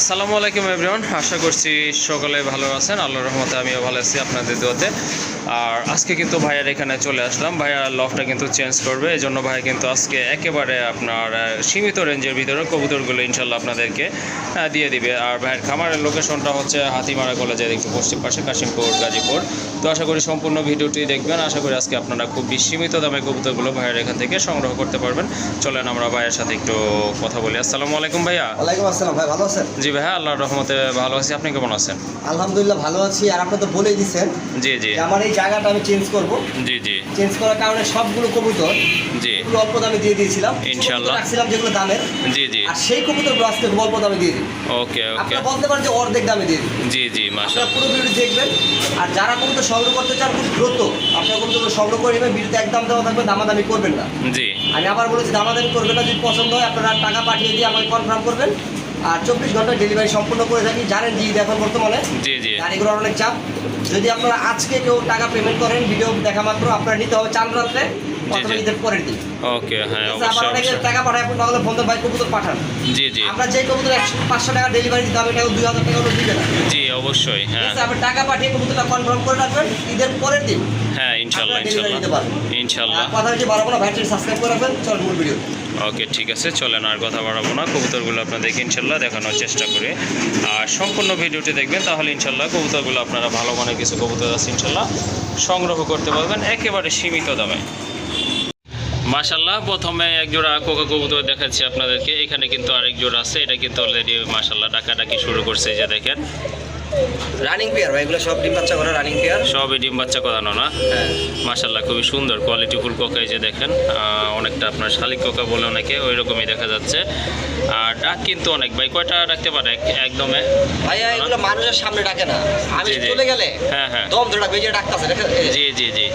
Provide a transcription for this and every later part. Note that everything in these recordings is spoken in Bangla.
আসসালামু আলাইকুম এভরিওয়ান আশা করছি সকলে ভালো আছেন। আল্লাহর রহমতে আমিও ভালো আছি আপনাদের দোয়াতে। আর আজকে কিন্তু ভাইয়ার এখানে চলে আসলাম। ভাইয়ার লফটা কিন্তু চেঞ্জ করবে এই জন্য ভাই কিন্তু আজকে একেবারে আপনার সীমিত রেঞ্জের ভিতরে কবুতরগুলো ইনশাল্লাহ আপনাদেরকে দিয়ে দিবে। আর ভাইয়ের খামারের লোকেশনটা হচ্ছে হাতিমারা কলেজের একটু পশ্চিম পাশে কাশিমপুর গাজীপুর। তো আশা করি সম্পূর্ণ ভিডিওটি দেখবেন। আশা করি আজকে আপনারা খুব সীমিত দামে কবুতরগুলো ভাইয়ের এখান থেকে সংগ্রহ করতে পারবেন। চলেন আমরা ভাইয়ের সাথে একটু কথা বলি। আসসালামু আলাইকুম ভাইয়া। ওয়ালাইকুম আসসালাম ভাই ভালো আছেন? জি ভাইয়া আল্লাহর রহমতে ভালো আছি। আপনি কেমন আছেন? আলহামদুলিল্লাহ ভালো আছি। আর আপনি তো বলেই দিচ্ছেন জি জি। আমার এই জায়গাটা আমি চেঞ্জ করব। জি জি। চেঞ্জ করার কারণে সবগুলো কবুতর জি। অল্প দামে দিয়ে দিয়েছিলাম। ইনশাআল্লাহ। রাখছিলাম যেগুলো দামের। জি জি। আর সেই কবুতরগুলো আজকে অল্প দামে দিয়ে দিই ওকে ওকে। আপনারা বলতে পারেন যে অর্ধেক দামে দিয়ে দিই জি জি মাশা আপনারা পুরো ভিডিও দেখবেন। আর যারা কবুতর সংগ্রহ করতে চান খুব দ্রুত আপনারা কবুতরগুলো সংগ্রহ করে নেবেন। ভিডিওতে একদম দেওয়া থাকবে দামাদামি করবেন না। জি। আমি আবার বলেছি দামাদামি করবেন না। যদি পছন্দ হয় আপনারা টাকা পাঠিয়ে দিয়ে আমাকে কনফার্ম করবেন। আর চব্বিশ ঘণ্টা ডেলিভারি সম্পূর্ণ করে থাকি। জানেন জি এখন বর্তমানে। জি জি। গাড়িগুলোর অনেক চাপ। যদি আপনারা আজকে কেউ টাকা পেমেন্ট করেন ভিডিও দেখা মাত্র আপনারা নিতে হবে চান রাত্রে। আমরা যে কবুতর পাঁচশো টাকা ডেলিভারি দিতে হবে দুই হাজার টাকা দিবে না জি অবশ্যই ঠিক হ্যাঁ। টাকা পাঠিয়ে কবুতরটা কনফার্ম করে রাখবেন ঈদের পরের দিন। হ্যাঁ ইনশাল্লাহ ইনশাল্লাহ। ইনশাল্লাহ ওকে ঠিক আছে চলেন আর কথা বাড়াবো না। কবুতরগুলো আপনাদেরকে ইনশাল্লাহ দেখানোর চেষ্টা করি। আর সম্পূর্ণ ভিডিওটি দেখবেন তাহলে ইনশাল্লাহ কবুতরগুলো আপনারা ভালো মানের কিছু কবুতর আছে ইনশাল্লাহ সংগ্রহ করতে পারবেন একেবারে সীমিত দামে। মাশাল্লাহ প্রথমে এক জোড়া কোকা কবুতর দেখাচ্ছি আপনাদেরকে। এখানে কিন্তু আরেক জোড়া আছে এটা কিন্তু অলরেডি মাশাল্লাহ ডাকাডাকি শুরু করছে যে দেখেন। রানিং পেয়ার ভাই এগুলো সব ডিম বাচ্চা করে রানিং পেয়ার সবই ডিম বাচ্চা করানো না। হ্যাঁ। মাশাল্লাহ খুবই সুন্দর কোয়ালিটি ফুল কোকা যে দেখেন। অনেকটা আপনার শালিক কোকা বলে অনেকে ওই রকমই দেখা যাচ্ছে। আর ডাক কিন্তু অনেক ভাই কয়টা রাখতে পারে? একদমে? ভাইয়া এগুলো মানুষের সামনে ডাকে না। আমি। চলে গেলে হ্যাঁ হ্যাঁ। দম ধরে ডাকবে যে ডাকতেছে জি জি জি।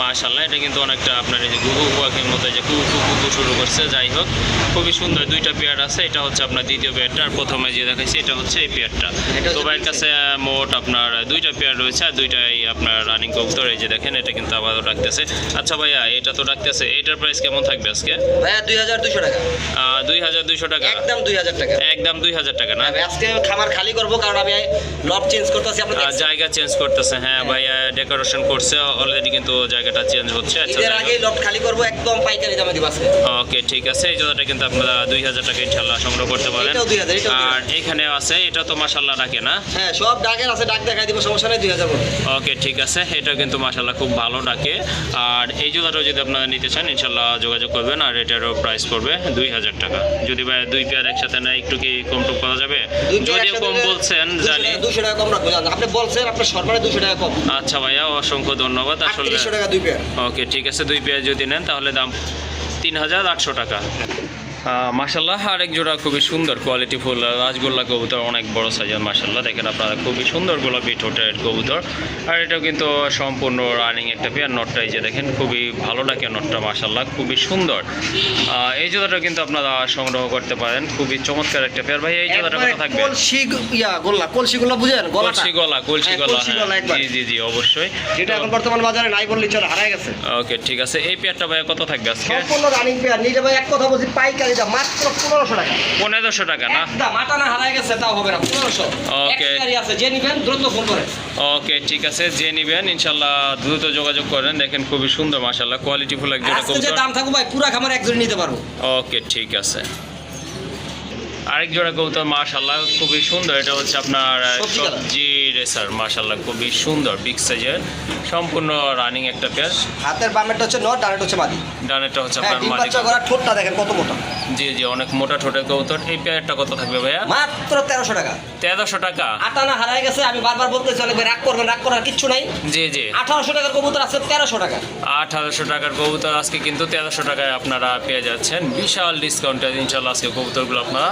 মাশাল্লাহ এটা কিন্তু অনেকটা আপনার এই যে গুগু পাখির মতো যে কুকু কুকু কুকু শুরু করছে যাই হোক। খুবই সুন্দর দুইটা পেয়ার আছে এটা হচ্ছে আপনার দ্বিতীয় পেয়ারটা আর প্রথমে যে দেখাইছি এটা হচ্ছে এই পেয়ারটা তো ভাইয়ের কাছে মোট আপনার দুইটা পেয়ার রয়েছে আর দুইটাই আপনার রানিং কবুতর। এই যে দেখেন এটা কিন্তু আবারও রাখতেছে আচ্ছা ভাইয়া এটা তো রাখতেছে এটার প্রাইস কেমন থাকবে আজকে? ভাইয়া দুই হাজার দুশো টাকা। দুই হাজার দুইশো টাকা। একদম দুই হাজার টাকা। একদম দুই হাজার টাকা না? আজকে খামার খালি করব কারণ আমি লব চেঞ্জ করতেছি আপনি আর দেখছেন। জায়গা চেঞ্জ করতেছে হ্যাঁ ভাইয়া ডেকোরেশন করছে অলরেডি কিন্তু জায়গাটা চেঞ্জ হচ্ছে আচ্ছা ঈদের যাই লব খালি করব একদম পাইকারি দামে দিব আজকে। ওকে ঠিক আছে এই জোড়াটা কিন্তু আপনারা দুই হাজার টাকা ইনশাল্লাহ সংগ্রহ করতে পারেন। এটাও 2000, এটাও আর আছে এটা তো মাসাল্লাহ ডাকে না? হ্যাঁ সব ডাকের আছে ডাক দেখাই দিব সমস্যা নেই দুই হাজার ওকে ঠিক আছে এটা কিন্তু মাসাল্লাহ খুব ভালো ডাকে। আর এই জোড়াটাও যদি আপনারা নিতে চান ইনশাল্লাহ যোগাযোগ করবেন আর এটারও প্রাইস পড়বে দুই হাজার টাকা। যদি ভাই দুই পেয়ার একসাথে নেয় একটু কি কম টুক করা যাবে? যদি যদিও কম বলছেন জানি। টাকা- 200 টাকা কম রাখব। জানেন আপনি বলছেন আপনি সরকারে দুশো টাকা কম। আচ্ছা ভাইয়া অসংখ্য ধন্যবাদ। আসলে আটত্রিশশো টাকা দুই পেয়ার ওকে ঠিক আছে দুই পেয়ার যদি নেন তাহলে দাম তিন হাজার আটশো টাকা। মাসাল্লাহ আরেক জোড়া খুবই সুন্দর কোয়ালিটি ফুল রাজগোল্লা কবুতর অনেক বড় সাইজের মাসাল্লাহ দেখেন আপনারা খুবই সুন্দর গোলাপি ঠোঁটের কবুতর। আর এটাও কিন্তু সম্পূর্ণ রানিং একটা পেয়ার নটটা এই যে দেখেন খুবই ভালো লাগে নটটা মাসাল্লাহ খুবই সুন্দর। এই জোড়াটা কিন্তু আপনারা সংগ্রহ করতে পারেন খুবই চমৎকার একটা পেয়ার ভাই এই জোড়াটা কত থাকবে? কলসি ইয়া গোল্লা কলসি গোল্লা বুঝেন কলসি গলা কলসি হ্যাঁ, গলা হ্যাঁ। জি জি জি অবশ্যই। যেটা এখন বর্তমান বাজারে নাই বললি চল হারাই গেছে। ওকে ঠিক আছে। এই পেয়ারটা ভাইয়া কত থাকবে আজকে? সম্পূর্ণ রানিং পেয়ার নিজে ভাই এক কথা বলছি পাইকারি মাত্র পনেরোশো টাকা। পনেরোশো টাকা না? হারাই গেছে তাও হবে না পনেরোশো. আছে যে নিবেন দ্রুত ফোন করে। ওকে ঠিক আছে যে নিবেন ইনশাল্লাহ দ্রুত যোগাযোগ করেন। দেখেন খুবই সুন্দর মাশাল্লাহ কোয়ালিটি ফুল একজন দাম থাকব ভাই পুরা খামার একজন নিতে পারব। ওকে ঠিক আছে। আরেক জোড়া কবুতর মাশাল্লাহ খুবই সুন্দর। এটা হচ্ছে আপনার সবজি রেসার মাশাল্লাহ খুবই সুন্দর বিগ সাইজের। সম্পূর্ণ রানিং একটা পেয়ার হাতের বামেরটা হচ্ছে নট ডানেরটা হচ্ছে মাদি। ডানেরটা হচ্ছে হ্যাঁ আপনার মাদি ঠোঁটটা দেখেন কত মোটা। জি জি অনেক মোটা ঠোঁটের কবুতর। এই পেয়ারটা কত থাকবে ভাইয়া? মাত্র তেরোশো টাকা। তেরোশো টাকা। আটা না হারাই গেছে আমি বারবার বলতে চলে রাগ করবেন রাগ করার কিচ্ছু নাই। জি জি। আঠারোশো টাকার কবুতর আছে তেরোশো টাকা। আঠারোশো টাকার কবুতর আজকে কিন্তু তেরোশো টাকায় আপনারা পেয়ে যাচ্ছেন। বিশাল ডিসকাউন্টে ইনশাল্লাহ আজকে কবুতরগুলো আপনারা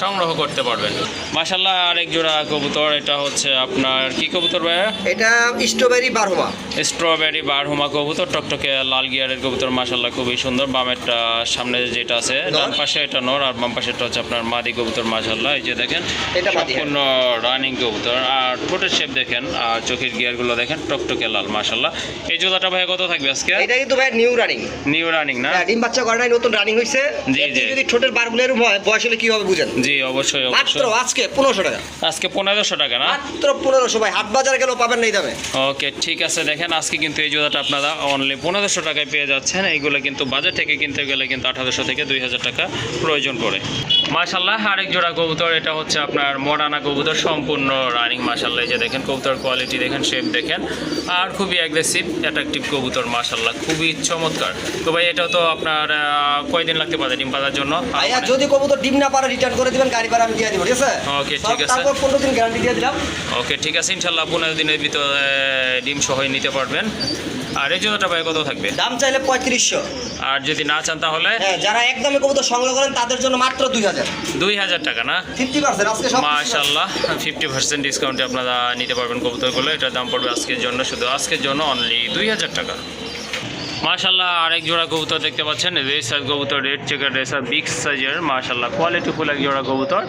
সংগ্রহ করতে পারবেন। মাসাল্লাহ আরেক জোড়া কবুতর এটা হচ্ছে আপনার কি কবুতর ভাইয়া? এটা স্ট্রবেরি বারোমা স্ট্রবেরি বারহুমা কবুতর টকটকে লাল গিয়ারের কবুতর মাসাল্লাহ খুবই সুন্দর। বামেরটা সামনে যেটা আছে ডান পাশে এটা নর আর বাম পাশেটা হচ্ছে আপনার মাদি কবুতর মাসাল্লাহ এই যে দেখেন এটা হ্যাঁ। সম্পূর্ণ রানিং কবুতর। আর ঠোঁটের শেপ দেখেন আর চোখের গিয়ারগুলো দেখেন টকটকে লাল মাসাল্লাহ এই জোড়াটা ভাই কত থাকবে আজকে? এটা কিন্তু ভাই নিউ রানিং নিউ রানিং না? ডিম বাচ্চা করে নাই নতুন রানিং হইছে। জি, জি। যদি ঠোঁটের বারগুলো এরকম হয় বয়স হলে কি হবে বুঝেন? বুঝেন জি অবশ্যই মাত্র আজকে পনেরোশো টাকা। আজকে পনেরোশো টাকা না? মাত্র পনেরোশো ভাই হাট বাজারে গেলেও পাবেন না এই দামে। ওকে ঠিক আছে দেখেন আজকে কিন্তু এই জুতাটা আপনারা অনলি পনেরোশো টাকায় পেয়ে যাচ্ছেন। এইগুলো কিন্তু বাজার থেকে কিনতে গেলে কিন্তু আঠারোশো থেকে দুই হাজার টাকা প্রয়োজন পড়ে। মাশাল্লাহ আরেক জোড়া কবুতর এটা হচ্ছে আপনার মডানা কবুতর সম্পূর্ণ রানিং মাশাল্লাহ যে দেখেন কবুতর কোয়ালিটি দেখেন শেপ দেখেন। আর খুবই অ্যাগ্রেসিভ অ্যাট্রাকটিভ কবুতর মাশাল্লাহ খুবই চমৎকার। তো ভাই এটাও তো আপনার কয়দিন লাগতে পারে ডিম পাতার জন্য? যদি কবুতর ডিম না পারে রিটার্ন করে দিবেন গাড়ি ভাড়া আমি দিয়ে দিব ঠিক আছে? Okay, ঠিক আছে। তারপর পনেরো দিন গ্যারান্টি দিয়ে দিলাম। ওকে ঠিক আছে ইনশাল্লাহ পনেরো দিনের ভিতরে ডিম সহই নিতে পারবেন। আর এই জুতাটা ভাই কত থাকবে? দাম চাইলে পঁয়ত্রিশশো। আর যদি না চান তাহলে? হ্যাঁ যারা কবুতর সংগ্রহ করেন তাদের জন্য মাত্র দুই হাজার। দুই হাজার টাকা না? ফিফটি পার্সেন্ট আজকে মাশাল্লাহ ফিফটি পার্সেন্ট ডিসকাউন্টে আপনারা নিতে পারবেন কবুতরগুলো। এটার দাম পড়বে আজকের জন্য শুধু আজকের জন্য অনলি দুই হাজার টাকা। মাশাল্লাহ আরেক জোড়া কবুতর দেখতে পাচ্ছেন রেসার কবুতর রেড চেকার রেসার বিগ সাইজের মাশাল্লাহ কোয়ালিটিফুল এক জোড়া কবুতর।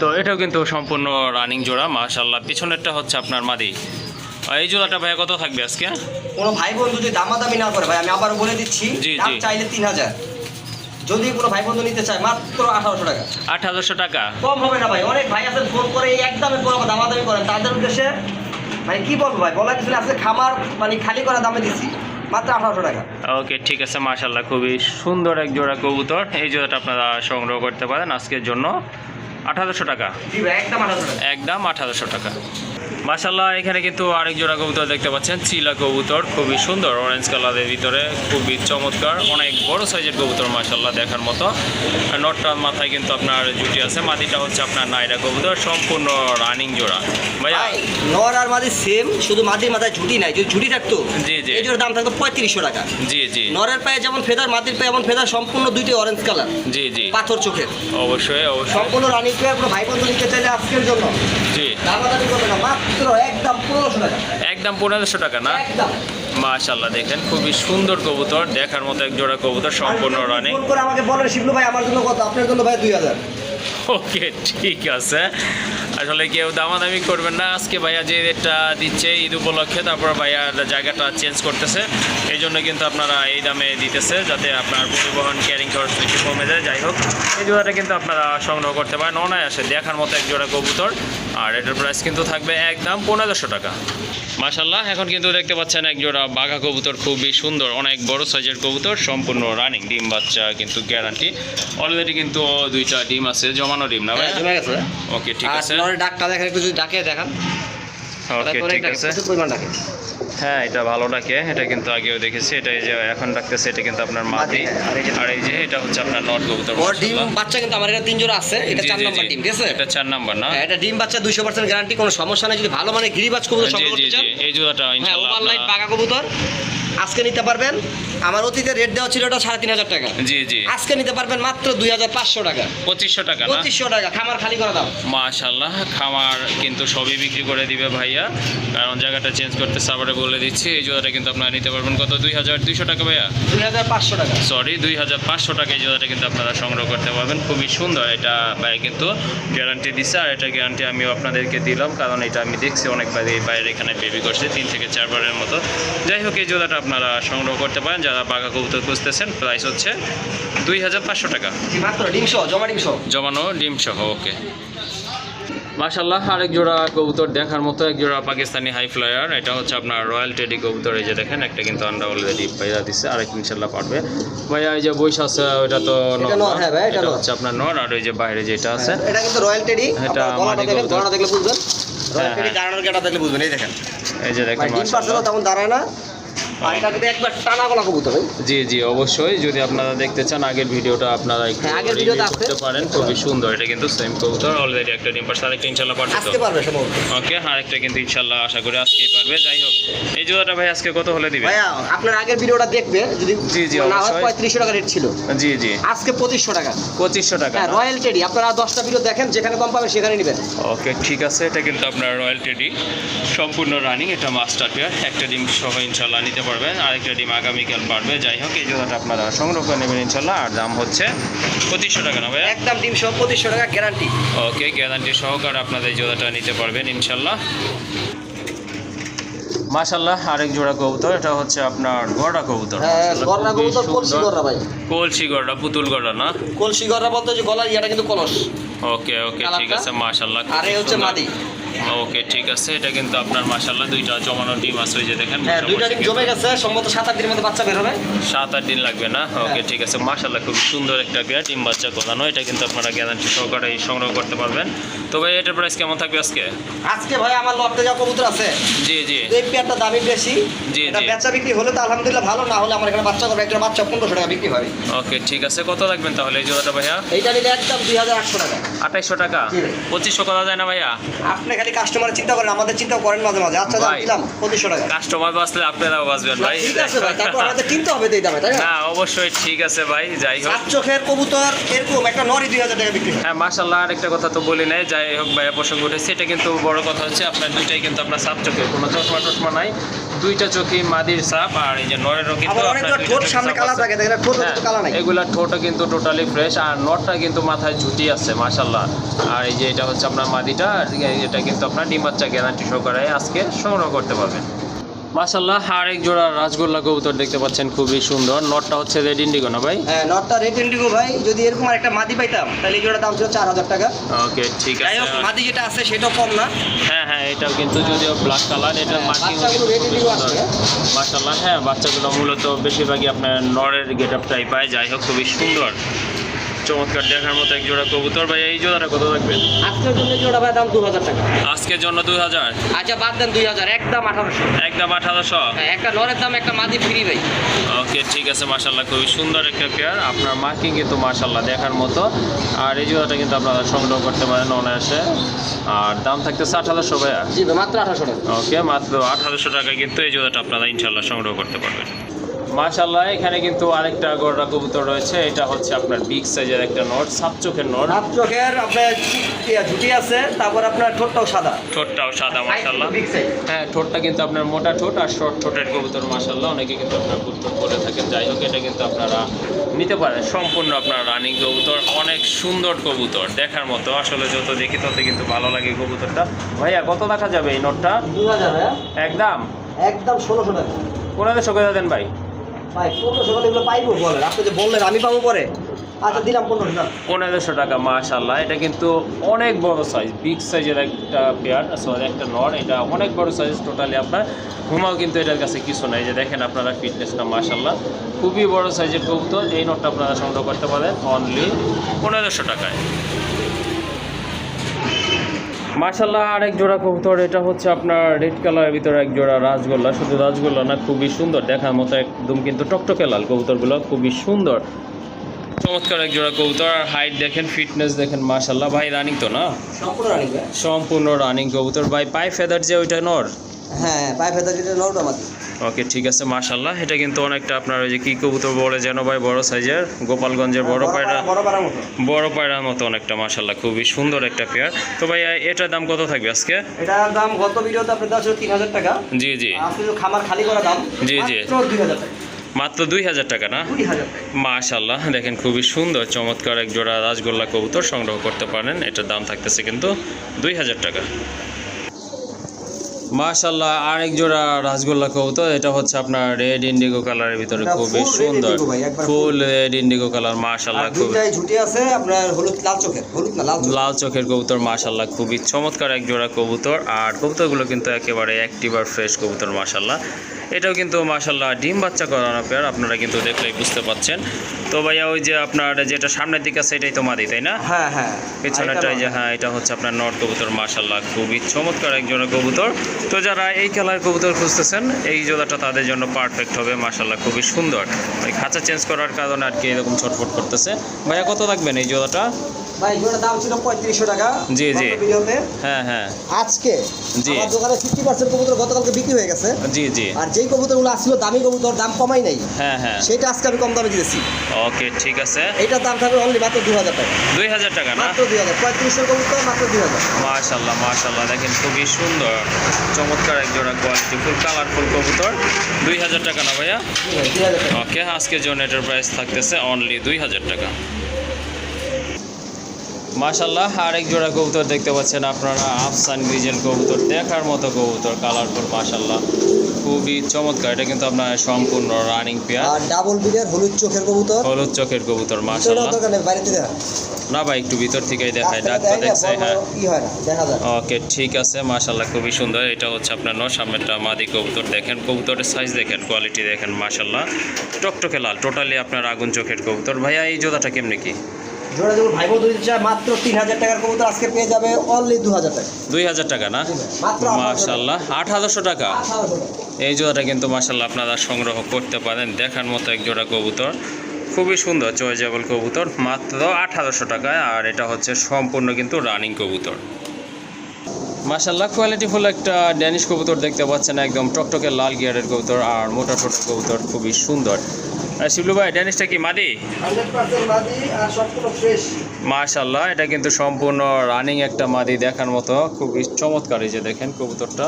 তো এটাও কিন্তু সম্পূর্ণ রানিং জোড়া মাশাল্লাহ পিছনেরটা হচ্ছে আপনার মাদি। এই জোড়াটা ভাই কত থাকবে আজকে? কোনো ভাই বোন যদি দামাদামি না করে ভাই আমি আবার বলে দিচ্ছি দাম। চাইলে তিন হাজার। যদি কোনো ভাই বন্ধু নিতে চায় মাত্র আঠারোশো টাকা। আট হাজারশো টাকা। কম হবে না ভাই অনেক ভাই আছেন ফোন করে একদমে দামাদামি করেন। তাদের উদ্দেশ্যে মানে কি বলব ভাই বলা কিছু না, আজকে খামার মানে খালি করা দামে দিচ্ছি। মাত্র আঠারোশো টাকা। ওকে ঠিক আছে মাশাল্লাহ খুবই সুন্দর এক জোড়া কবুতর। এই জোড়াটা আপনারা সংগ্রহ করতে পারেন আজকের জন্য। আঠারোশো টাকা। একদম আঠারোশো টাকা। মাশাল্লাহ এখানে কিন্তু আরেক জোড়া কবুতর দেখতে পাচ্ছেন। চিলা কবুতর খুবই সুন্দর অরেঞ্জ কালারের ভিতরে খুবই চমৎকার অনেক বড় সাইজের কবুতর মাশাল্লাহ দেখার মতো। নটটার মাথায় কিন্তু আপনার জুটি আছে মাটিটা হচ্ছে আপনার নাইরা কবুতর সম্পূর্ণ রানিং জোড়া। ভাইয়া? নর আর মাদি সেম শুধু মাদির মাথায় ঝুটি নাই যদি ঝুটি থাকতো জি, জি। এই দাম থাকতো পঁয়ত্রিশশো টাকা। জি জি। নরের পায়ে যেমন ফেদার মাদির পায়ে ফেদার সম্পূর্ণ দুইটি অরেঞ্জ কালার জি জি। পাথর চোখের। অবশ্যই অবশ্যই। সম্পূর্ণ রানিং ভাই বন্ধু নিতে চাইলে আজকের জন্য। জি। দামাদামি করবে না মাত্র একদম পনেরোশো টাকা। না? মাশাল্লাহ দেখেন খুবই সুন্দর কবুতর দেখার মতো এক জোড়া কবুতর সম্পূর্ণ রানিং আমাকে বলেন শিবলু ভাই আমার জন্য কত? আপনার জন্য ভাই দুই হাজার। ওকে ঠিক আছে। আসলে কেউ দামাদামি করবেন না। আজকে ভাইয়া যে রেটটা দিচ্ছে ঈদ উপলক্ষে তারপর ভাইয়ার জায়গাটা চেঞ্জ করতেছে। এই জন্য কিন্তু আপনারা এই দামে দিতেছে যাতে আপনার পরিবহন ক্যারিং খরচ একটু কমে যায়। যাই হোক এই জোড়াটা কিন্তু আপনারা সংগ্রহ করতে পারেন। অনায়াসে দেখার মতো এক জোড়া কবুতর। আর এটার প্রাইস কিন্তু থাকবে একদম পনেরোশো টাকা। মাশাল্লাহ এখন কিন্তু দেখতে পাচ্ছেন এক জোড়া বাঘা কবুতর খুবই সুন্দর অনেক বড় সাইজের কবুতর সম্পূর্ণ রানিং ডিম বাচ্চা কিন্তু গ্যারান্টি অলরেডি কিন্তু দুইটা ডিম আছে জমানো ডিম না ভাই? হ্যাঁ, ওকে ঠিক আছে। ডাকটা দেখেন একটু যদি ডাকে দেখান। ওকে ঠিক আছে। হ্যাঁ এটা ভালো ডাকে এটা কিন্তু আগেও দেখেছি। এটা এই যে এখন ডাকতেছে এটা কিন্তু আপনার মাদি আর এই যে- এটা হচ্ছে আপনার নট কবুতর ওর ডিম বাচ্চা কিন্তু আমার এটা তিন জোড়া আছে। এটা চার নাম্বার ডিম ঠিক আছে? এটা চার নাম্বার না? হ্যাঁ, এটা ডিম বাচ্চা দুইশো পার্সেন্ট গ্যারান্টি কোনো সমস্যা নাই। যদি ভালো মানে গিরিবাজ কবুতর সংগ্রহ করতে চান। এই জোড়াটা হ্যাঁ ইনশাআল্লাহ ওভার লাইট আপনারা- পাকা কবুতর। আজকে নিতে পারবেন আমার অতীতে রেট দেওয়া ছিল ওটা সাড়ে তিন হাজার টাকা। জি জি। আজকে নিতে পারবেন মাত্র দুই হাজার পাঁচশো টাকা। পঁচিশশো টাকা পঁচিশশো টাকা খামার খালি করে দাও। মাশাল্লাহ খামার কিন্তু সবই বিক্রি করে দিবে ভাইয়া। কারণ জায়গাটা চেঞ্জ করতে সাবারে বলে দিচ্ছি এই জোড়াটা কিন্তু আপনারা নিতে পারবেন। কত? দুই হাজার দুইশো টাকা ভাইয়া? দুই হাজার পাঁচশো টাকা। সরি দুই হাজার পাঁচশো টাকা এই জোড়াটা কিন্তু আপনারা সংগ্রহ করতে পারবেন। খুবই সুন্দর এটা ভাই কিন্তু গ্যারান্টি দিচ্ছে আর এটা গ্যারান্টি আমিও আপনাদেরকে দিলাম কারণ এটা আমি দেখছি অনেক বাইরে বাইরে এখানে বেবি করছে তিন থেকে চারবারের মতো। যাই হোক এই জোড়াটা আপনারা সংগ্রহ করতে পারেন যারা বাঘা কবুতর খুঁজতেছেন প্রাইস হচ্ছে দুই হাজার পাঁচশো টাকা। জমানো ডিম সহ ওকে। মাশাল্লাহ আরেক জোড়া কবুতর দেখার মতো এক জোড়া পাকিস্তানি হাই ফ্লায়ার এটা হচ্ছে আপনার রয়্যাল টেডি কবুতর এই যে দেখেন একটা কিন্তু আন্ডা অলরেডি পাইয়া দিচ্ছে আরেক ইনশাল্লাহ পারবে। ভাইয়া এই যে বৈশ আছে ওইটা তো এটা? হ্যাঁ। হচ্ছে আপনার নর আর ওই যে বাইরে যেটা আছে এটা কিন্তু রয়্যাল টেডি এটা আপনার দেখেন কবুতর। দেখলে বুঝবেন। রয়্যাল হ্যাঁ, টেডি হ্যাঁ। গেটা দেখলে বুঝবেন এই দেখেন। এই যে দেখেন ডিম পার্সেলও তেমন দাঁড়ায় না। আর এটা কিন্তু একবার টানা গলা কবুতর জি জি অবশ্যই। যদি আপনারা দেখতে চান আগের ভিডিওটা আপনারা একটু হ্যাঁ, আগের পারেন। খুবই সুন্দর এটা কিন্তু সেম কবুতর অলরেডি একটা ডিম পারছে আরেকটা ইনশাল্লাহ পারবে আজকে পারবে সম্ভবত। ওকে আরেকটা কিন্তু ইনশাল্লাহ আশা করি আজকেই পারবে। যাই হোক এই জোড়াটা ভাই আজকে কত হলে ভাইয়া আপনার আগের ভিডিওটা যদি জি, জি, না হয় টাকা রেট ছিল। জি জি। আজকে পঁচিশশো টাকা। পঁচিশশো টাকা। হ্যাঁ রয়্যাল টেডি আপনারা দশটা ভিডিও দেখেন যেখানে কম পাবেন সেখানে নেবেন। ওকে ঠিক আছে এটা কিন্তু আপনার রয়্যাল টেডি সম্পূর্ণ রানিং এটা মাস্টার পেয়ার একটা ডিম সহ ইনশাল্লাহ নিতে পারবেন। আরেকটা ডিম আগামীকাল পারবে যাই হোক এই জোড়াটা আপনারা সংগ্রহ করে নেবেন ইনশাল্লাহ আর দাম হচ্ছে পঁচিশশো টাকা না ভাইয়া? একদম ডিম সহ পঁচিশশো টাকা গ্যারান্টি ওকে গ্যারান্টি সহকারে আপনাদের এই জোড়াটা নিতে পারবেন ইনশাল্লাহ। মাশাল্লাহ আরেক জোড়া কবুতর এটা হচ্ছে আপনার গড়া কবুতর। হ্যাঁ কবুতর কলসি। ভাই। গড়া পুতুল গড়া না? কলসি গররা বলতে যে গলার ইয়াটা কিন্তু কলস। ওকে ওকে ঠিক আছে মাশাল্লাহ আর এই হচ্ছে মাদি। ওকে ঠিক আছে এটা কিন্তু আপনার মাশাল্লাহ দুইটা জমানো ডিম আছে ওই যে দেখেন হ্যাঁ দুইটা ডিম জমে গেছে সম্ভবত সাত আট দিনের মধ্যে বাচ্চা বের হবে। সাত আট দিন লাগবে না? ওকে হ্যাঁ। ঠিক আছে মাশাল্লাহ খুব সুন্দর একটা পেয়ার ডিম বাচ্চা কোলানো এটা কিন্তু আপনারা গ্যারান্টি সহকারে সংগ্রহ করতে পারবেন। তো ভাই এটার প্রাইস কেমন থাকবে আজকে? আজকে ভাই আমার লটে যা কবুতর আছে। জি জি। এই পেয়ারটা দামি বেশি। জি, এটা জি। বেচা বিক্রি হলে তো আলহামদুলিল্লাহ ভালো না হলে আমার এখানে বাচ্চা করবে একটা বাচ্চা পনেরোশো টাকা বিক্রি হবে ওকে ঠিক আছে কত লাগবেন তাহলে এই জোড়াটা ভাইয়া? এইটা নিলে একদম দুই হাজার আটশো টাকা। আঠাইশশো টাকা? জি। ভাই। পঁচিশশো করা যায় না ভাইয়া? আপনি খালি কাস্টমার চিন্তা করেন আমাদের চিন্তা করেন মাঝে মাঝে। আচ্ছা দাম দিলাম পঁচিশশো টাকা। কাস্টমার বাঁচলে আপনারাও বাঁচবেন ভাই। ঠিক আছে ভাই তারপর আমাদের কিনতে হবে এই দামে তাই না? অবশ্যই ঠিক আছে ভাই যাই হোক। সাত চোখের কবুতর এরকম একটা নরি দুই হাজার টাকা বিক্রি হয়। মাশাল্লাহ আরেকটা কথা তো বলি নাই যাই হোক ভাইয়া প্রসঙ্গ উঠেছে। এটা কিন্তু বড় কথা হচ্ছে আপনার দুইটাই কিন্তু আপনার সাত চোখের কোনো চশমা টশমা নাই। দুইটা চোখে মাদির সাপ আর এই যে নরেরও কিন্তু ঠোঁট সামনে কালা থাকে দেখেন ঠোঁট হ্যাঁ, তো কালা নাই। এগুলা ঠোঁটও কিন্তু টোটালি ফ্রেশ আর নটটা কিন্তু মাথায় ঝুটি আছে মাশাল্লাহ আর এই যে এটা হচ্ছে আপনার মাদিটা আর এটা কিন্তু আপনার ডিম বাচ্চা গ্যারান্টি সহকারে আজকে সংগ্রহ করতে পারবেন। মাশাল্লাহ আর এক জোড়া রাজগোল্লা কবুতর দেখতে পাচ্ছেন খুবই সুন্দর। নটটা হচ্ছে রেড ইন্ডিগো না ভাই? হ্যাঁ নটটা রেড ইন্ডিগো ভাই। যদি এরকম আর একটা মাদি পাইতাম তাহলে এই জোড়া দাম ছিল চার হাজার টাকা। ওকে ঠিক যাই হোক মাদি যেটা আছে সেটাও কম না। হ্যাঁ হ্যাঁ এটাও কিন্তু যদিও ব্ল্যাক কালার হ্যাঁ, মার্কিং আছে। মাশাল্লাহ হ্যাঁ বাচ্চাগুলো মূলত বেশিরভাগই আপনার নরের গেট আপটাই পায় যাই হোক খুবই সুন্দর। চমৎকার দেখার মতো এক জোড়া কবুতর। ভাই এই জোড়াটা কত থাকবে? আজকের জন্য জোড়া ভাই দাম দু হাজার টাকা। আজকের জন্য দুই হাজার আচ্ছা বাদ দেন দুই হাজার একদম আঠারোশো। একদম আঠারোশো? হ্যাঁ একটা নরের দাম একটা মাদি ফ্রি ভাই। ওকে ঠিক আছে মাশাল্লাহ খুবই সুন্দর একটা পেয়ার আপনার মার্কিং কিন্তু মাশাল্লাহ দেখার মতো। আর এই জোড়াটা কিন্তু আপনারা সংগ্রহ করতে পারেন অনায়াসে। আর দাম থাকতেছে আঠারোশো ভাইয়া? জি মাত্র আঠারোশো টাকা। ওকে মাত্র আঠারোশো টাকা কিন্তু এই জোড়াটা আপনারা ইনশাল্লাহ সংগ্রহ করতে পারবেন। মাশাল্লাহ এখানে কিন্তু আরেকটা গররা কবুতর রয়েছে। এটা হচ্ছে আপনার বিগ সাইজের একটা নট সাত চোখের নট। হাত চোখের আপনার ঝুঁটি আছে তারপর আপনার ঠোঁটটাও সাদা। ঠোঁটটাও সাদা মাশাল্লাহ হ্যাঁ ঠোঁটটা কিন্তু আপনার মোটা ঠোঁট আর শর্ট ঠোঁটের কবুতর মাশাল্লাহ অনেকে কিন্তু আপনার কবুতর বলে থাকেন। যাই হোক এটা কিন্তু আপনারা নিতে পারেন। সম্পূর্ণ আপনার রানিং কবুতর অনেক সুন্দর কবুতর দেখার মতো। আসলে যত দেখি তত কিন্তু ভালো লাগে কবুতরটা। ভাইয়া কত দেখা যাবে এই নোটটা? দু হাজার একদম? একদম ষোলোশো টাকা। পনেরোশো করে দেন ভাই? ভাই, পনেরোশো টাকা এগুলো পাইবো বলেন। আপনি যে বললেন, আমি পাবো পরে। আচ্ছা দিলাম পনেরোশো টাকা পনেরোশো টাকা মাশাল্লাহ এটা কিন্তু অনেক বড় সাইজ বিগ সাইজের একটা পেয়ার সরি একটা নর এটা অনেক বড় সাইজ টোটালি আপনার ঘুমাও কিন্তু এটার কাছে কিছু নাই। যে দেখেন আপনারা ফিটনেসটা মাশাল্লাহ খুবই বড় সাইজের কবুতর, এই নটটা আপনারা সংগ্রহ করতে পারেন অনলি পনেরোশো টাকায়। মাশাল্লাহ আরেক জোড়া কবুতর এটা হচ্ছে আপনার রেড কালারের ভিতরে এক জোড়া রাজগোল্লা। শুধু রাজগোল্লা না খুবই সুন্দর দেখার মতো একদম কিন্তু টকটকে লাল কবুতরগুলো খুবই সুন্দর। চমৎকার এক জোড়া কবুতর আর হাইট দেখেন ফিটনেস দেখেন মার্শাল্লাহ ভাই রানিং তো না? সম্পূর্ণ রানি কবুতর। ভাই পাই ফেদার যে ওইটা নর? হ্যাঁ পায়ে ফেদার যেটা নরটা মাদি ওকে ঠিক আছে মাশাল্লাহ এটা কিন্তু অনেকটা আপনার ওই যে কি কবুতর বলে যেন ভাই বড় সাইজের গোপালগঞ্জের বড় পায়রা বড় পায়রার মতো। অনেকটা মাশাল্লাহ খুবই সুন্দর একটা পেয়ার তো ভাই এটার দাম কত থাকবে আজকে? এটার দাম গত ভিডিওতে আপনি দেওয়া ছিল তিন হাজার টাকা। জি জি। খামার খালি করা দাম জি, জি। মাত্র দুই হাজার টাকা। মাত্র দুই হাজার টাকা না? মাশাল্লাহ দেখেন খুবই সুন্দর চমৎকার এক জোড়া রাজগোল্লা কবুতর সংগ্রহ করতে পারেন। এটার দাম থাকতেছে কিন্তু দুই হাজার টাকা। মাশাল্লাহ আরেক জোড়া রাজগোল্লা কবুতর এটা হচ্ছে আপনার রেড ইন্ডিগো কালারের ভিতরে খুবই সুন্দর। ফুল রেড ইন্ডিগো কালার মাশাল্লাহ খুব ঝুটি আছে আপনার হলুদ লাল চোখের হলুদ না লাল লাল চোখের কবুতর মাশাল্লাহ খুবই চমৎকার এক জোড়া কবুতর। আর কবুতরগুলো কিন্তু একেবারে অ্যাক্টিভ আর ফ্রেশ কবুতর মাশাল্লাহ এটাও কিন্তু মাশাল্লাহ ডিম বাচ্চা করানো পেয়ার আপনারা কিন্তু দেখলেই বুঝতে পাচ্ছেন। তো ভাইয়া ওই যে আপনার যেটা সামনের দিকে আছে এটাই তো মাদি তাই না? হ্যাঁ হ্যাঁ। পেছনেরটাই যে হ্যাঁ এটা হচ্ছে আপনার নট কবুতর মাশাল্লাহ খুবই চমৎকার এক জোড়া কবুতর। তো যারা এই খেলার কবুতর খুঁজতেছেন এই জোড়াটা তাদের জন্য পারফেক্ট হবে। মাশাল্লাহ খুবই সুন্দর। ওই খাঁচা চেঞ্জ করার কারণে আর কি এরকম ছটফট করতেছে। ভাইয়া কত রাখবেন এই জোড়াটা? ভাই জোড়ার দাম ছিল পঁয়ত্রিশশো টাকা। জি, জি। হ্যাঁ হ্যাঁ। আজকে জি। আমার দোকানে ফিফটি পার্সেন্ট কবুতর গতকালকে বিক্রি হয়ে গেছে। জি জি। আর যেই কবুতরগুলো আসছিল দামি কবুতর দাম কমাই নাই। হ্যাঁ হ্যাঁ। সেটা আজকে আমি কম দামে ওকে ঠিক আছে। দাম থাকবে অনলি মাত্র দুই হাজার টাকা। না? মাত্র কবুতর মাত্র দেখেন খুবই সুন্দর। চমৎকার এক জোড়া কোয়ালিটি ফুল কালারফুল কবুতর। দুই হাজার টাকা না ভাইয়া? ওকে আজকে জন্য এটার প্রাইস থাকতেছে অনলি দুই হাজার টাকা। মাশাল্লাহ আরেক জোড়া কবুতর দেখতে পাচ্ছেন আপনারা, আফসান গ্রিজেল কবুতর, দেখার মতো কবুতর কালারফুল মাশাল্লাহ খুবই চমৎকার। এটা কিন্তু আপনার সম্পূর্ণ রানিং পেয়ার আর ডাবল বিডের হলুদ চোখের কবুতর। হলুদ চোখের কবুতর থেকে। না ভাই একটু ভিতর থেকেই দেখায় রাস্তায় ডাক্তার দেখছে হ্যাঁ। হয় ওকে ঠিক আছে মাশাল্লাহ খুবই সুন্দর। এটা হচ্ছে আপনার ন সামনেরটা মাদি কবুতর দেখেন। কবুতরের সাইজ দেখেন কোয়ালিটি দেখেন মাশাল্লাহ টকটকে লাল টোটালি আপনার আগুন চোখের কবুতর। ভাইয়া এই জোড়াটা কেমনি কি? জোড়া যেমন ভাই বোন দিতে মাত্র তিন হাজার টাকার কবুতর আজকে পেয়ে যাবে অনলি দু হাজার টাকা। দুই হাজার টাকা না? মাশাল্লাহ আট হাজারশো টাকা। এই জোড়াটা কিন্তু মাশাল্লাহ আপনারা সংগ্রহ করতে পারেন দেখার মতো এক জোড়া কবুতর। খুবই সুন্দর চয়েজেবল কবুতর মাত্র আঠারোশো টাকায় আর এটা হচ্ছে সম্পূর্ণ কিন্তু রানিং কবুতর। মাশাল্লাহ কোয়ালিটিফুল একটা ড্যানিশ কবুতর দেখতে পাচ্ছেন একদম টকটকে লাল গিয়ারের কবুতর আর মোটা ছোট কবুতর খুবই সুন্দর। শিবলু ভাই ড্যানিসটা কি ফ্রেশ মাশাল্লাহ এটা কিন্তু সম্পূর্ণ রানিং একটা মাদি দেখার মতো। খুবই চমৎকার এই যে দেখেন কবুতরটা।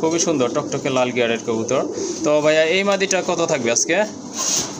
খুবই সুন্দর টকটকে লাল গিয়ারের কবুতর। তো ভাইয়া এই মাদিটা কত থাকবে আজকে?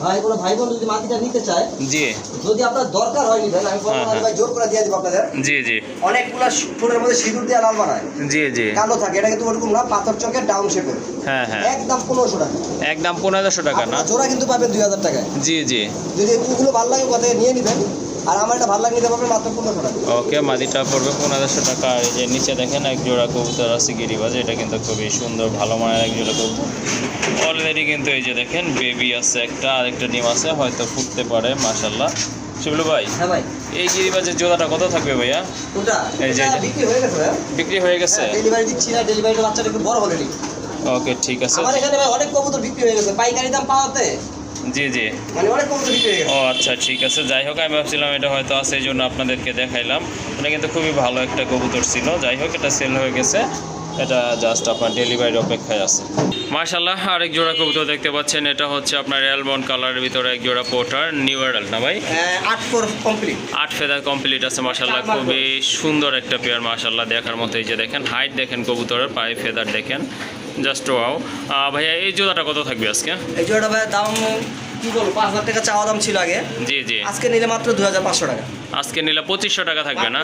ভাই কোনো ভাই বোন যদি মাটিটা নিতে চায় জি। যদি আপনার দরকার হয় নিবেন আমি বলব হ্যাঁ, না, হ্যাঁ। ভাই জোর করে দিয়ে দিব আপনাদের। জি জি। অনেকগুলা ফুলের মধ্যে সিঁদুর দিয়ে লাল বানায়। জি জি। কালো থাকে এটা কিন্তু ওরকম না পাথর চকের ডাউন শেপের হ্যাঁ হ্যাঁ। একদম পনেরোশো টাকা। একদম পনেরোশো টাকা না? জোড়া কিন্তু পাবেন দুই হাজার টাকায়। জি জি। যদি ওগুলো ভালো লাগে কথা নিয়ে নেবেন। আর আমার এটা ভালো লাগে নিতে পারবেন মাত্র পনেরোশো টাকা। ওকে মাদিটা পড়বে পনেরোশো টাকা। আর এই যে নিচে দেখেন এক জোড়া কবুতর আছে গিরিবাজ এটা কিন্তু খুবই সুন্দর ভালো মানের এক জোড়া কবুতর। অলরেডি কিন্তু এই যে দেখেন বেবি আছে একটা আরেকটা ডিম আছে হয়তো ফুটতে পারে মাশাল্লাহ শিবলু ভাই হ্যাঁ ভাই। এই গিরিবাজের জোড়াটা কত থাকবে ভাইয়া? কোনটা এই যে- বিক্রি হয়ে গেছে বিক্রি হয়ে গেছে? ডেলিভারি দিচ্ছি না ডেলিভারিটা বাচ্চাটা একটু বড় হলে ওকে ঠিক আছে। আমার এখানে ভাই অনেক কবুতর বিক্রি হয়ে গেছে পাইকারি দাম পাওয়াতে। জি জি। মানে ও আচ্ছা ঠিক আছে। যাই হোক আমি ভাবছিলাম এটা হয়তো আছে এই জন্য আপনাদেরকে দেখাইলাম। এটা কিন্তু খুবই ভালো একটা কবুতর ছিল। যাই হোক এটা সেল হয়ে গেছে। এটা জাস্ট আপনার ডেলিভারির অপেক্ষায় আছে। মার্শাল্লাহ আরেক জোড়া কবুতর দেখতে পাচ্ছেন এটা হচ্ছে আপনার অ্যালমন্ড কালারের ভিতরে এক জোড়া পোটার নিউ অ্যাডাল্ট না ভাই? হ্যাঁ, আট ফোর কমপ্লিট আট ফেদার কমপ্লিট আছে মার্শাল্লাহ খুবই সুন্দর একটা পেয়ার মার্শাল্লাহ দেখার মতো এই যে দেখেন হাইট দেখেন কবুতরের পায়ে ফেদার দেখেন জাস্ট ওয়াও ভাইয়া এই জোড়াটা কত থাকবে আজকে? এই জোড়াটা ভাই দাম কি বলব পাঁচ হাজার টাকা চাওয়া দাম ছিল আগে। জি জি। আজকে নিলে মাত্র দুই হাজার পাঁচশো টাকা। আজকে নিলে পঁচিশশো টাকা থাকবে না?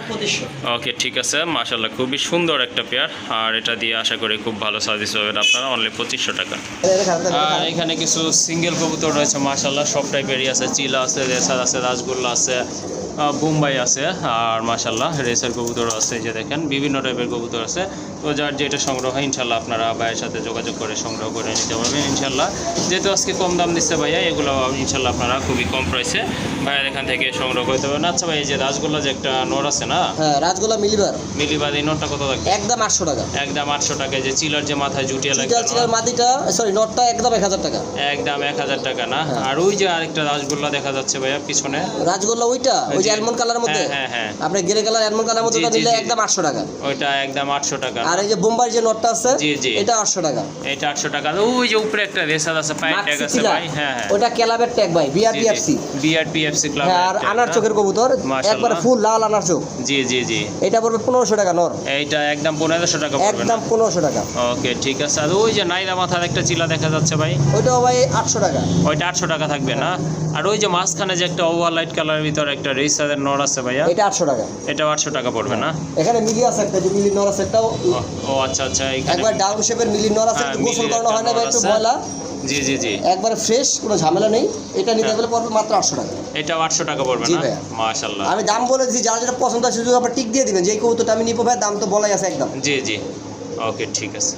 ওকে ঠিক আছে। মাশাল্লাহ খুবই সুন্দর একটা পেয়ার। আর এটা দিয়ে আশা করি খুব ভালো সার্ভিস পাবেন আপনারা অনলি পঁচিশশো টাকা। আর এখানে কিছু সিঙ্গেল কবুতর রয়েছে মাশাল্লাহ সব টাইপেরই আছে। চিলা আছে রেসার আছে রাসগোল্লা আছে বোম্বাই আছে আর মাশাল্লাহ রেসার কবুতর আছে যে দেখেন বিভিন্ন টাইপের কবুতর আছে। তো যার যেটা সংগ্রহ হয় ইনশাল্লাহ আপনারা ভাইয়ের সাথে যোগাযোগ করে সংগ্রহ করে নিতে পারবেন ইনশাল্লাহ যেহেতু আজকে কম দাম দিচ্ছে ভাইয়া এগুলো ইনশাল্লাহ আপনারা খুবই কম প্রাইসে ভাইয়ের এখান থেকে সংগ্রহ করতে পারবেন। আচ্ছা ভাই এই যে রাসগোল্লা যে একটা নোট আছে না? হ্যাঁ রাজগোলা মিলিবার। মিলিবাদ এই নোটটা কত থাকবে? একদম আটশো টাকা। একদম আটশো টাকায় যে চিলার যে মাথায় জুটিয়ে চিটাল লাগবে চিটাল মাটিটা সরি নটটা একদম এক হাজার টাকা। একদম এক হাজার টাকা না? হ্যাঁ। আর ওই যে আরেকটা রাসগোল্লা দেখা যাচ্ছে ভাইয়া পিছনে। রাজগোল্লা ওইটা? ওই যে অ্যালমন্ড কালারের মধ্যে? হ্যাঁ, হ্যাঁ। আপনি গ্রে কালার অ্যালমন্ড কালারের মধ্যে নিলে একদম আটশো টাকা। ওইটা একদম আটশো টাকা। আর এই যে বোম্বাই যে নটটা আছে জি, জি। এটা আটশো টাকা। এটা আটশো টাকা। ওই যে উপরে একটা রেসার আছে পায়ের ট্যাগ আছে ভাই। হ্যাঁ হ্যাঁ। ওটা ক্যালাবের ট্যাগ ভাই বিআরপিএফসি বিআরপিএফসি ক্লাব আর আনার চোখের কবুতর। একবারে ফুল লাল আনার চোখ। জি জি জি। এটা পড়বে পনেরোশো টাকা নর। এইটা একদম পনেরোশো টাকা একদম পনেরোশো টাকা। ওকে ঠিক আছে। আর ওই যে নাইরা মাথার একটা চিলা দেখা যাচ্ছে ভাই? ওইটাও ভাই আটশো টাকা। ওইটা আটশো টাকা থাকবে না? আর ওই যে মাঝখানে যে একটা ওভার লাইট কালারের ভিতরে একটা রেসারের নর আছে ভাইয়া? এটা আটশো টাকা। এটাও আটশো টাকা পড়বে না? এখানে মিলি আছে একটা যে মিলি নর আছে একটাও। ও- আচ্ছা আচ্ছা একবার ডাউন শেপের মিলি নর আছে হ্যাঁ, গোসল করানো হয় না ভাই একটু ময়লা। জি জি জি। একবারে ফ্রেশ কোনো ঝামেলা নেই। এটা নিতে হ্যাঁ। গেলে পড়বে মাত্র আটশো টাকা। এটাও আটশো টাকা পড়বে জি না? ভাইয়া। মাশাল্লাহ আমি দাম বলেছি যারা যেটা পছন্দ হয় সুযোগ আপনার টিক দিয়ে দিবেন যে কবুতরটা আমি নিবো ভাই দাম তো বলাই আছে একদম। জি জি। ওকে ঠিক আছে।